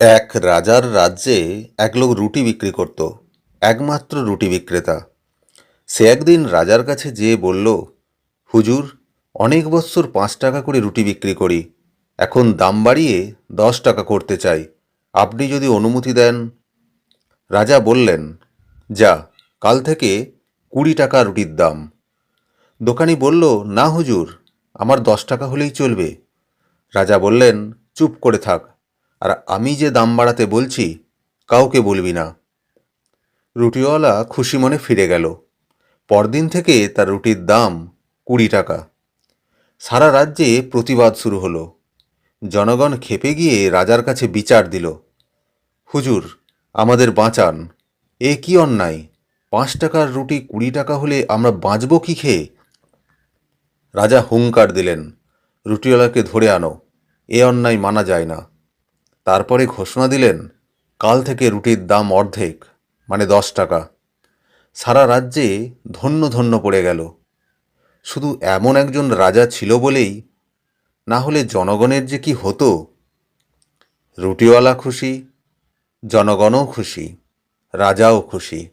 এক রাজার রাজ্যে এক লোক রুটি বিক্রি করত, একমাত্র রুটি বিক্রেতা। সে একদিন রাজার কাছে যেয়ে বলল, হুজুর, অনেক বৎসর পাঁচ টাকা করে রুটি বিক্রি করি, এখন দাম বাড়িয়ে দশ টাকা করতে চাই, আপনি যদি অনুমতি দেন? রাজা বললেন, যা, কাল থেকে কুড়ি টাকা রুটির দাম। দোকানি বলল, না হুজুর, আমার দশ টাকা হলেই চলবে। রাজা বললেন, চুপ করে থাক আর আমি যে দাম বাড়াতে বলছি, কাউকে বলবি না। রুটিওয়ালা খুশি মনে ফিরে গেল। পরদিন থেকে তার রুটির দাম কুড়ি টাকা। সারা রাজ্যে প্রতিবাদ শুরু হলো। জনগণ খেপে গিয়ে রাজার কাছে বিচার দিল। হুজুর, আমাদের বাঁচান। এ কি অন্যায়? পাঁচ টাকার রুটি কুড়ি টাকা হলে আমরা বাঁচব কি খেয়ে? রাজা হুঙ্কার দিলেন, রুটিওয়ালাকে ধরে আনো। এ অন্যায় মানা যায় না। তারপরে ঘোষণা দিলেন, কাল থেকে রুটির দাম অর্ধেক মানে দশ টাকা। সারা রাজ্যে ধন্য ধন্য পড়ে গেল। শুধু এমন একজন রাজা ছিল বলেই না হলে জনগণের যে কি হতো? রুটিওয়ালা খুশি, জনগণও খুশি, রাজাও খুশি।